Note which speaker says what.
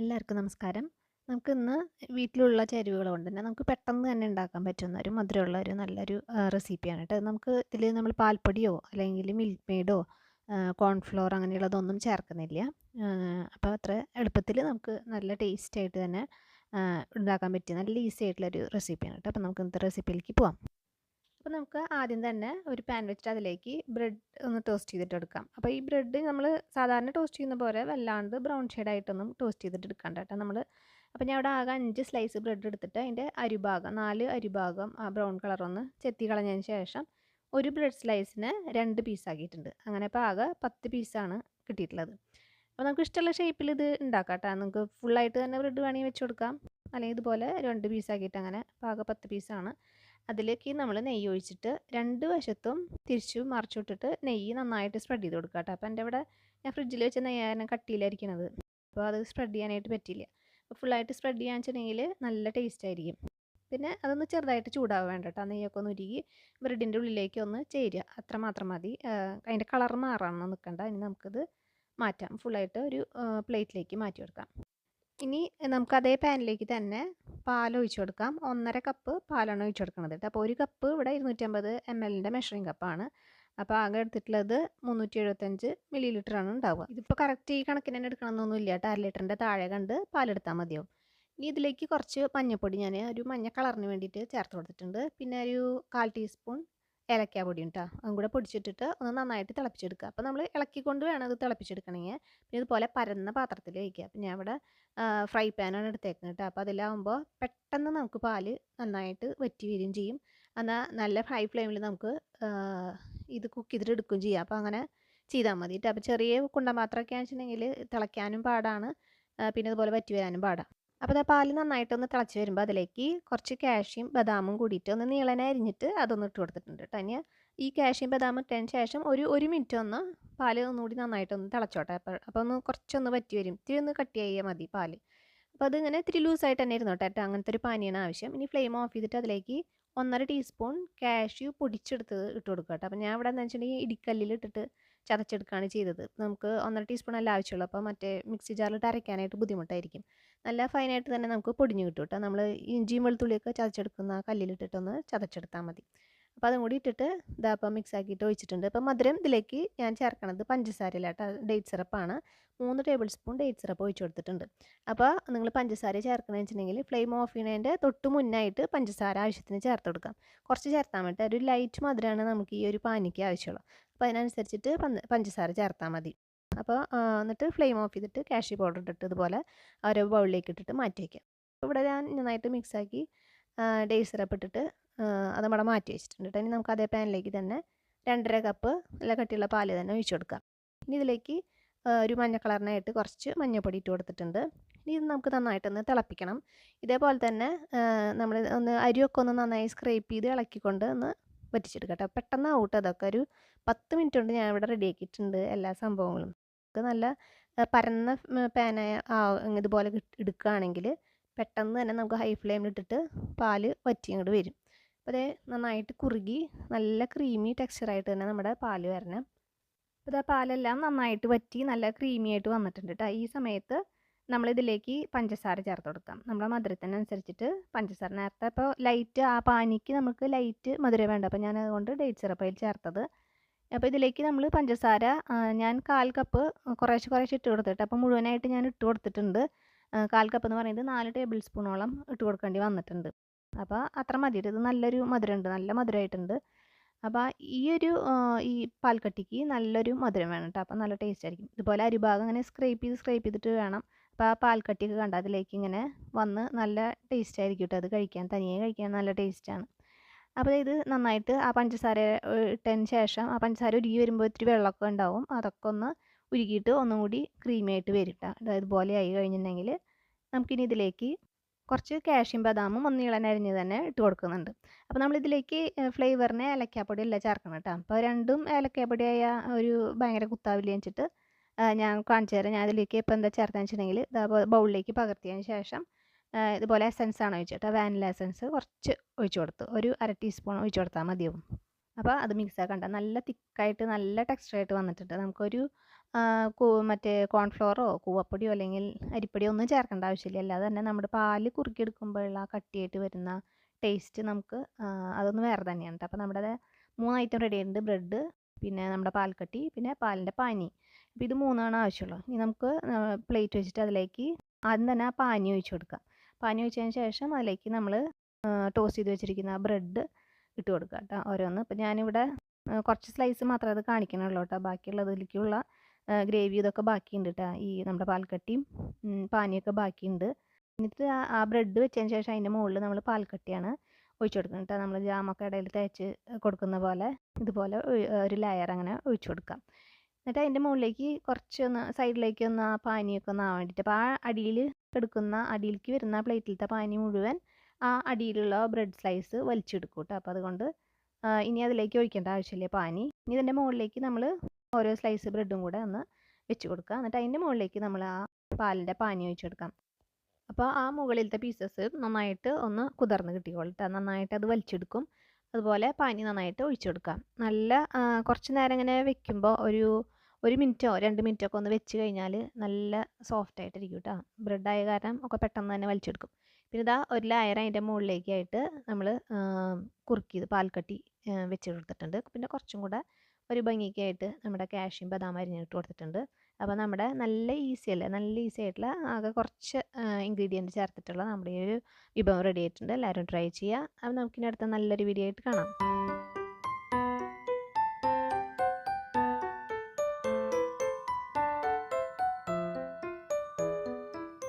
Speaker 1: എല്ലാവർക്കും നമസ്കാരം. നമുക്ക് ഇന്ന് വീട്ടിലുള്ള ചേരുവകൾ കൊണ്ട് തന്നെ നമുക്ക് പെട്ടെന്ന് തന്നെ ഉണ്ടാക്കാൻ പറ്റുന്ന ഒരു മധുരമുള്ള ഒരു നല്ലൊരു റെസിപ്പിയാണ് കേട്ടോ. നമുക്ക് ഇതിൽ നമ്മൾ പാൽപ്പൊടിയോ അല്ലെങ്കിൽ മിൽക്ക് മെയ്ഡോ കോൺഫ്ലോർ അങ്ങനെയുള്ളതൊന്നും ചേർക്കുന്നില്ല. അപ്പോൾ അത്ര എളുപ്പത്തിൽ നമുക്ക് നല്ല ടേസ്റ്റായിട്ട് തന്നെ ഉണ്ടാക്കാൻ പറ്റിയ നല്ല ഈസി ആയിട്ടുള്ളൊരു റെസിപ്പിയാണ് കേട്ടോ. അപ്പോൾ നമുക്ക് ഇന്നത്തെ റെസിപ്പിയിലേക്ക് പോവാം. അപ്പോൾ നമുക്ക് ആദ്യം തന്നെ ഒരു പാൻ വെച്ചിട്ട് അതിലേക്ക് ബ്രെഡ് ഒന്ന് ടോസ്റ്റ് ചെയ്തിട്ട് എടുക്കാം. അപ്പോൾ ഈ ബ്രെഡ് നമ്മൾ സാധാരണ ടോസ്റ്റ് ചെയ്യുന്ന പോലെ വല്ലാണ്ട് ബ്രൗൺ ഷെയ്ഡായിട്ടൊന്നും ടോസ്റ്റ് ചെയ്തിട്ട് എടുക്കണ്ട കേട്ടോ നമ്മൾ അപ്പോൾ ഞാൻ അവിടെ ആകെ അഞ്ച് സ്ലൈസ് ബ്രെഡ് എടുത്തിട്ട് അതിന്റെ അരിഭാഗം നാല് അരിഭാഗം ആ ബ്രൗൺ കളർ ഒന്ന് ചെത്തി കളഞ്ഞതിന് ശേഷം ഒരു ബ്രെഡ് സ്ലൈസിന് രണ്ട് പീസാക്കിയിട്ടുണ്ട് അങ്ങനെ ഇപ്പോൾ ആകെ പത്ത് പീസാണ് കിട്ടിയിട്ടുള്ളത്. അപ്പോൾ നമുക്ക് ഇഷ്ടമുള്ള ഷേപ്പിൽ ഇത് ഉണ്ടാക്കാം കേട്ടോ. നമുക്ക് ഫുള്ളായിട്ട് തന്നെ ബ്രെഡ് വേണമെങ്കിൽ വെച്ച് കൊടുക്കാം. അല്ലെങ്കിൽ ഇതുപോലെ രണ്ട് പീസാക്കിയിട്ട് അങ്ങനെ ആകെ പത്ത് പീസാണ് അതിലേക്ക് നമ്മൾ നെയ്യ് ഒഴിച്ചിട്ട് രണ്ട് വശത്തും തിരിച്ചു മറിച്ചു വിട്ടിട്ട് നെയ്യ് നന്നായിട്ട് സ്പ്രെഡ് ചെയ്ത് കൊടുക്കുക കേട്ടോ. അപ്പോൾ എന്റെ ഇവിടെ ഞാൻ ഫ്രിഡ്ജിൽ വെച്ച നെയ്യാനും കട്ടിയിലായിരിക്കണത്. അപ്പോൾ അത് സ്പ്രെഡ് ചെയ്യാനായിട്ട് പറ്റില്ല അപ്പോൾ ഫുള്ളായിട്ട് സ്പ്രെഡ് ചെയ്യാന്ന് വെച്ചിട്ടുണ്ടെങ്കിൽ നല്ല ടേസ്റ്റ് ആയിരിക്കും. പിന്നെ അതൊന്ന് ചെറുതായിട്ട് ചൂടാവാൻ വേണ്ട കേട്ടോ. നെയ്യൊക്കെ ഒന്ന് ഉരുകി ബ്രെഡിന്റെ ഉള്ളിലേക്ക് ഒന്ന് ചേരുക. അത്ര മാത്രം മതി. അതിന്റെ കളർ മാറാനൊന്നും നിൽക്കണ്ട. ഇനി നമുക്കിത് മാറ്റാം. ഫുള്ളായിട്ട് ഒരു പ്ലേറ്റിലേക്ക് മാറ്റി കൊടുക്കാം. ഇനി നമുക്ക് അതേ പാനിലേക്ക് തന്നെ പാൽ കൊടുക്കാം. ഒന്നര കപ്പ് പാലാണ് ഒഴിച്ചു കൊടുക്കുന്നത് കേട്ടോ. അപ്പോൾ ഒരു കപ്പ് ഇവിടെ ഇരുന്നൂറ്റമ്പത് എം എല്ലിന്റെ മെഷറിംഗ് കപ്പാണ് അപ്പോൾ ആകെ എടുത്തിട്ടുള്ളത് മുന്നൂറ്റി എഴുപത്തഞ്ച് മില്ലി ലിറ്ററാണ് ഉണ്ടാവുക. ഇതിപ്പോൾ കറക്റ്റ് ഈ കണക്കിന് തന്നെ എടുക്കണമെന്നൊന്നും ഇല്ല കേട്ടോ. അര ലിറ്ററിന്റെ താഴെ കണ്ട് പാലെടുത്താൽ മതിയാവും. ഇനി ഇതിലേക്ക് കുറച്ച് മഞ്ഞൾപ്പൊടി ഞാൻ ഒരു മഞ്ഞ കളറിന് വേണ്ടിയിട്ട് ചേർത്ത് കൊടുത്തിട്ടുണ്ട്. പിന്നെ ഒരു കാൽ ടീസ്പൂൺ ഏലക്കാ പൊടി കേട്ടോ അതും കൂടെ പൊടിച്ചിട്ടിട്ട് ഒന്ന് നന്നായിട്ട് തിളപ്പിച്ചെടുക്കുക. അപ്പോൾ നമ്മൾ ഇളക്കിക്കൊണ്ട് വേണം അത് തിളപ്പിച്ചെടുക്കണമെങ്കിൽ. പിന്നെ ഇതുപോലെ പരന്ന പാത്രത്തിൽ വയ്ക്കുക അപ്പോൾ ഞാൻ ഇവിടെ ഫ്രൈ പാനാണ് എടുത്തേക്കുന്നത് കേട്ടോ. അപ്പോൾ അതിലാവുമ്പോൾ പെട്ടെന്ന് നമുക്ക് പാൽ നന്നായിട്ട് വറ്റി വരികയും ചെയ്യും. എന്നാൽ നല്ല ഹൈ ഫ്ലെയിമിൽ നമുക്ക് ഇത് കുക്ക് ചെയ്തിട്ട് എടുക്കുകയും ചെയ്യാം. അപ്പോൾ അങ്ങനെ ചെയ്താൽ മതി അപ്പോൾ ചെറിയ കുണ്ടൻ പാത്രമൊക്കെ വെച്ചിട്ടുണ്ടെങ്കിൽ തിളയ്ക്കാനും പാടാണ്. പിന്നെ ഇതുപോലെ വറ്റി വരാനും പാടാണ് അപ്പോൾ ആ പാൽ നന്നായിട്ടൊന്ന് തിളച്ച് വരുമ്പോൾ അതിലേക്ക് കുറച്ച് കാഷ്യും ബദാമും കൂടിയിട്ട് ഒന്ന് നീളനെ അരിഞ്ഞിട്ട് അതൊന്ന് ഇട്ട് കൊടുത്തിട്ടുണ്ട് കേട്ടോ ഇനി ഈ കാഷ്യും ബദാമും ഇട്ടതിന് ശേഷം ഒരു ഒരു മിനിറ്റ് ഒന്ന് പാൽ ഒന്നുകൂടി നന്നായിട്ടൊന്ന് തിളച്ചോട്ടെ. അപ്പോൾ അപ്പോൾ ഒന്ന് കുറച്ചൊന്ന് പറ്റി വരും. ഇത്തിരി ഒന്ന് കട്ടിയായാൽ മതി പാൽ. അപ്പോൾ അതിങ്ങനെ ഇത്തിരി ലൂസായിട്ട് തന്നെ ഇരുന്നോട്ടെ കേട്ടോ അങ്ങനത്തെ ഒരു പാനിയാണ് ആവശ്യം. ഇനി ഫ്ലെയിം ഓഫ് ചെയ്തിട്ട് അതിലേക്ക് ഒന്നര ടീസ്പൂൺ കാഷ്യൂ പൊടിച്ചെടുത്തത് ഇട്ട് കൊടുക്കുക കേട്ടോ അപ്പോൾ ഞാൻ ഇവിടെ എന്താ വെച്ചിട്ടുണ്ടെങ്കിൽ ഇടിക്കല്ലിൽ ഇട്ടിട്ട് ചതച്ചെടുക്കുകയാണ് ചെയ്തത്. നമുക്ക് ഒന്നര ടീസ്പൂൺ അല്ല ആവശ്യമുള്ളൂ. അപ്പോൾ മറ്റേ മിക്സി ജാറിൽ അരയ്ക്കാനായിട്ട് ബുദ്ധിമുട്ടായിരിക്കും. നല്ല ഫൈനായിട്ട് തന്നെ നമുക്ക് പൊടിഞ്ഞ് കിട്ടും കേട്ടോ നമ്മൾ ഇഞ്ചിയും വെളുത്തുള്ളിയൊക്കെ ചതച്ചെടുക്കുന്ന കല്ലിലിട്ടിട്ടൊന്ന് ചതച്ചെടുത്താൽ മതി. അപ്പോൾ അതും കൂടി ഇട്ടിട്ട് ഇതാ അപ്പോൾ മിക്സ് ആക്കിയിട്ട് ഒഴിച്ചിട്ടുണ്ട്. അപ്പോൾ മധുരം ഇതിലേക്ക് ഞാൻ ചേർക്കണത് പഞ്ചസാരയില്ല കേട്ടോ ഡേറ്റ് സിറപ്പാണ് മൂന്ന് ടേബിൾ സ്പൂൺ ഡേറ്റ് സിറപ്പ് ഒഴിച്ചു കൊടുത്തിട്ടുണ്ട്. അപ്പോൾ നിങ്ങൾ പഞ്ചസാര ചേർക്കണമെന്ന് വെച്ചിട്ടുണ്ടെങ്കിൽ ഫ്ലെയിം ഓഫ് ചെയ്യണേന്റെ തൊട്ട് മുന്നായിട്ട് പഞ്ചസാര ആവശ്യത്തിന് ചേർത്ത് കൊടുക്കാം. കുറച്ച് ചേർത്താൽ മതി. ഒരു ലൈറ്റ് മധുരമാണ് നമുക്ക് ഈ ഒരു പാനിക്ക് ആവശ്യമുള്ളൂ. അപ്പോൾ അതിനനുസരിച്ചിട്ട് പഞ്ചസാര ചേർത്താൽ മതി. അപ്പോൾ എന്നിട്ട് ഫ്ലെയിം ഓഫ് ചെയ്തിട്ട് കാഷ്യൂ പൗഡർ ഇട്ടിട്ട് ഇതുപോലെ ഓരോ ബൗളിലേക്ക് ഇട്ടിട്ട് മാറ്റി വയ്ക്കാം ഇവിടെ ഞാൻ നന്നായിട്ട് മിക്സാക്കി ഡേ സിറപ്പ് ഇട്ടിട്ട് അത് നമ്മുടെ മാറ്റി വെച്ചിട്ടുണ്ട് കേട്ടോ ഇനി നമുക്ക് അതേ പാനിലേക്ക് തന്നെ രണ്ടര കപ്പ് നല്ല കട്ടിയുള്ള പാൽ തന്നെ ഒഴിച്ചു കൊടുക്കാം. ഇനി ഇതിലേക്ക് ഒരു മഞ്ഞ കളറിനായിട്ട് കുറച്ച് മഞ്ഞപ്പൊടി ഇട്ട് കൊടുത്തിട്ടുണ്ട്. ഇനി ഇത് നമുക്ക് നന്നായിട്ടൊന്ന് തിളപ്പിക്കണം. ഇതേപോലെ തന്നെ നമ്മൾ ഒന്ന് അരിയൊക്കെ ഒന്ന് നന്നായി സ്ക്രേപ്പ് ചെയ്ത് ഇളക്കിക്കൊണ്ട് ഒന്ന് വറ്റിച്ചെടുക്കാം കേട്ടോ പെട്ടെന്ന് ഔട്ട് അതൊക്കെ. ഒരു പത്ത് മിനിറ്റ് കൊണ്ട് ഞാൻ ഇവിടെ റെഡിയാക്കിയിട്ടുണ്ട് എല്ലാ സംഭവങ്ങളും. നമുക്ക് നല്ല പരന്ന പാനായ ഇതുപോലെ എടുക്കുകയാണെങ്കിൽ പെട്ടെന്ന് തന്നെ നമുക്ക് ഹൈ ഫ്ലെയിമിലിട്ടിട്ട് പാൽ വറ്റി അങ്ങോട്ട് വരും. അപ്പോൾ നന്നായിട്ട് കുറുകി നല്ല ക്രീമി ടെക്സ്ചറായിട്ട് തന്നെ നമ്മുടെ പാൽ വരണം. അപ്പോൾ ഇതാ പാലെല്ലാം നന്നായിട്ട് വറ്റി നല്ല ക്രീമി ആയിട്ട് വന്നിട്ടുണ്ട് കേട്ടോ ഈ സമയത്ത് നമ്മളിതിലേക്ക് പഞ്ചസാര ചേർത്ത് കൊടുക്കാം. നമ്മുടെ മധുരത്തിനനുസരിച്ചിട്ട് പഞ്ചസാര. നേരത്തെ ഇപ്പോൾ ലൈറ്റ് ആ പാനിക്ക് നമുക്ക് ലൈറ്റ് മധുരം വേണ്ട. അപ്പോൾ ഞാൻ അതുകൊണ്ട് ഡേറ്റ് സിറപ്പയിൽ ചേർത്തത്. അപ്പോൾ ഇതിലേക്ക് നമ്മൾ പഞ്ചസാര ഞാൻ കാൽ കപ്പ് കുറേശ്ശെ കുറേശ്ശെ ഇട്ട് കൊടുത്തിട്ട് അപ്പോൾ മുഴുവനായിട്ട് ഞാൻ ഇട്ട് കൊടുത്തിട്ടുണ്ട്. കാൽ കപ്പ് എന്ന് പറയുന്നത് നാല് ടേബിൾ സ്പൂണോളം ഇട്ട് കൊടുക്കേണ്ടി വന്നിട്ടുണ്ട്. അപ്പോൾ അത്ര മതി ഇത് നല്ലൊരു മധുരമുണ്ട്. നല്ല മധുരമായിട്ടുണ്ട് അപ്പോൾ ഈ ഒരു ഈ പാൽക്കട്ടിക്ക് നല്ലൊരു മധുരം വേണം കേട്ടോ അപ്പോൾ നല്ല ടേസ്റ്റ് ആയിരിക്കും. ഇതുപോലെ അരിഭാഗം ഇങ്ങനെ സ്ക്രേപ്പ് ചെയ്ത് സ്ക്രേപ്പ് ചെയ്തിട്ട് വേണം. അപ്പോൾ ആ പാൽക്കട്ടിയൊക്കെ കണ്ട അതിലേക്ക് ഇങ്ങനെ വന്ന് നല്ല ടേസ്റ്റ് ആയിരിക്കും കേട്ടോ അത് കഴിക്കാൻ തനിയെ കഴിക്കാൻ നല്ല ടേസ്റ്റാണ് അപ്പോൾ ഇത് നന്നായിട്ട് ആ പഞ്ചസാര ഇട്ടതിന് ശേഷം ആ പഞ്ചസാര ഉരുകി വരുമ്പോൾ ഇത്തിരി വെള്ളമൊക്കെ ഉണ്ടാവും. അതൊക്കെ ഒന്ന് ഉരുകിയിട്ട് ഒന്നും കൂടി ക്രീമി ആയിട്ട് വരും കേട്ടോ ഇതുപോലെ ആയി കഴിഞ്ഞിട്ടുണ്ടെങ്കിൽ നമുക്കിനി ഇതിലേക്ക് കുറച്ച് കാഷ്യം ബദാമും ഒന്ന് ഇളനരിഞ്ഞ് തന്നെ ഇട്ട് കൊടുക്കുന്നുണ്ട്. അപ്പോൾ നമ്മളിതിലേക്ക് ഫ്ലേവറിന് ഏലക്കാപ്പൊടി അല്ല ചേർക്കണം കേട്ടോ. അപ്പോൾ രണ്ടും ഏലക്കാപ്പൊടിയായ ഒരു ഭയങ്കര കുത്താവില്ല വെച്ചിട്ട് ഞാൻ കാണിച്ചു തരാം. ഞാൻ അതിലേക്ക് ഇപ്പോൾ എന്താ ചേർത്തതെന്ന് വെച്ചിട്ടുണ്ടെങ്കിൽ ബൗളിലേക്ക് പകർത്തിയതിന് ശേഷം ഇതുപോലെ എസൻസ് ആണ് ഒഴിച്ചിട്ട് വാനില എസൻസ് കുറച്ച് ഒഴിച്ചു കൊടുത്തു. ഒരു അര ടീസ്പൂൺ ഒഴിച്ചു കൊടുത്താൽ മതിയാവും. അപ്പോൾ അത് മിക്സ് ആക്കണ്ട നല്ല തിക്കായിട്ട് നല്ല ടെക്സ്ചറായിട്ട് വന്നിട്ടുണ്ട്. നമുക്കൊരു മറ്റേ കോൺഫ്ലോറോ കൂവപ്പൊടിയോ അല്ലെങ്കിൽ അരിപ്പൊടിയോ ഒന്നും ചേർക്കേണ്ട ആവശ്യമില്ല. അല്ലാതെ തന്നെ നമ്മുടെ പാൽ കുറുക്കിയെടുക്കുമ്പോഴുള്ള കട്ടിയായിട്ട് വരുന്ന ടേസ്റ്റ് നമുക്ക് അതൊന്ന് വേറെ തന്നെയാണ് കേട്ടോ. അപ്പോൾ നമ്മുടെ മൂന്ന് ഐറ്റം റെഡി ആയിട്ടുണ്ട്. ബ്രെഡ് പിന്നെ നമ്മുടെ പാൽക്കട്ടി പിന്നെ പാലിന്റെ പാനി. അപ്പോൾ ഇത് മൂന്നാണ് ആവശ്യമുള്ളൂ ഇനി നമുക്ക് പ്ലേറ്റ് വെച്ചിട്ട് അതിലേക്ക് ആദ്യം തന്നെ ആ പാനി ഒഴിച്ചു കൊടുക്കാം പാനി ഒഴിച്ചതിന് ശേഷം അതിലേക്ക് നമ്മൾ ടോസ്റ്റ് ചെയ്ത് വെച്ചിരിക്കുന്ന ബ്രെഡ് ഇട്ട് കൊടുക്കുക കേട്ടോ ഓരോന്ന്. ഇപ്പം ഞാനിവിടെ കുറച്ച് സ്ലൈസ് മാത്രമേ അത് കാണിക്കണുള്ളൂ കേട്ടോ. ബാക്കിയുള്ളതിലേക്കുള്ള ഗ്രേവി ഇതൊക്കെ ബാക്കിയുണ്ട് കേട്ടോ ഈ നമ്മുടെ പാൽക്കട്ടിയും പാനിയൊക്കെ ബാക്കിയുണ്ട്. എന്നിട്ട് ആ- ആ ബ്രെഡ് വെച്ചതിന് ശേഷം അതിന്റെ മുകളിൽ നമ്മൾ പാൽക്കട്ടിയാണ് ഒഴിച്ചു കൊടുക്കുന്നത് കേട്ടോ നമ്മൾ ജാമൊക്കെ ഇടയിൽ തേച്ച് കൊടുക്കുന്ന പോലെ ഇതുപോലെ ഒരു ലെയർ അങ്ങനെ ഒഴിച്ചു കൊടുക്കാം. എന്നിട്ട് അതിന്റെ മുകളിലേക്ക് കുറച്ച് ഒന്ന് സൈഡിലേക്ക് ഒന്ന് ആ പാനിയൊക്കെ ഒന്ന് ആവാൻ വേണ്ടിയിട്ട് അപ്പോൾ ആ അടിയിൽ എടുക്കുന്ന അടിയിലേക്ക് വരുന്ന പ്ലേറ്റിലത്തെ പാനി മുഴുവൻ ആ അടിയിലുള്ള ബ്രെഡ് സ്ലൈസ് വലിച്ചെടുക്കും കേട്ടോ അപ്പോൾ അതുകൊണ്ട് ഇനി അതിലേക്ക് ഒഴിക്കേണ്ട ആവശ്യമില്ല പാനി. ഇനി ഇതിന്റെ മുകളിലേക്ക് നമ്മൾ ഓരോ സ്ലൈസ് ബ്രെഡും കൂടെ ഒന്ന് വെച്ച് കൊടുക്കുക. എന്നിട്ട് അതിന്റെ മുകളിലേക്ക് നമ്മൾ ആ പാലിന്റെ പാനി ഒഴിച്ച് കൊടുക്കാം. അപ്പോൾ ആ മുകളിലത്തെ പീസസ് നന്നായിട്ട് ഒന്ന് കുതിർന്ന് കിട്ടിക്കൊള്ളട്ടെ ട്ടോ. നന്നായിട്ട് അത് വലിച്ചെടുക്കും. അതുപോലെ പാനി നന്നായിട്ട് ഒഴിച്ചെടുക്കാം നല്ല കുറച്ച് നേരം ഇങ്ങനെ വെക്കുമ്പോൾ ഒരു ഒരു മിനിറ്റോ രണ്ട് മിനിറ്റോ ഒക്കെ ഒന്ന് വെച്ച് കഴിഞ്ഞാൽ നല്ല സോഫ്റ്റ് ആയിട്ടിരിക്കും കേട്ടോ. ബ്രെഡായ കാരണം ഒക്കെ പെട്ടെന്ന് തന്നെ വലിച്ചെടുക്കും. പിന്നെ ഇതാ ഒരു ലെയർ അതിന്റെ മുകളിലേക്കായിട്ട് നമ്മൾ കുറുക്കിയത് പാൽക്കട്ടി വെച്ച് കൊടുത്തിട്ടുണ്ട്. പിന്നെ കുറച്ചും കൂടെ ഒരു ഭംഗിക്കായിട്ട് നമ്മുടെ കാഷ്യം ബദാം അരിഞ്ഞിട്ട് കൊടുത്തിട്ടുണ്ട്. അപ്പോൾ നമ്മുടെ നല്ല ഈസി അല്ലേ? നല്ല ഈസി ആയിട്ടുള്ള ആകെ കുറച്ച് ഇൻഗ്രീഡിയന്റ് ചേർത്തിട്ടുള്ള നമ്മുടെ ഈ ഒരു വിഭവം റെഡി ആയിട്ടുണ്ട്. എല്ലാവരും ട്രൈ ചെയ്യുക അപ്പോൾ നമുക്കിനി അടുത്ത നല്ലൊരു വീഡിയോ ആയിട്ട് കാണാം.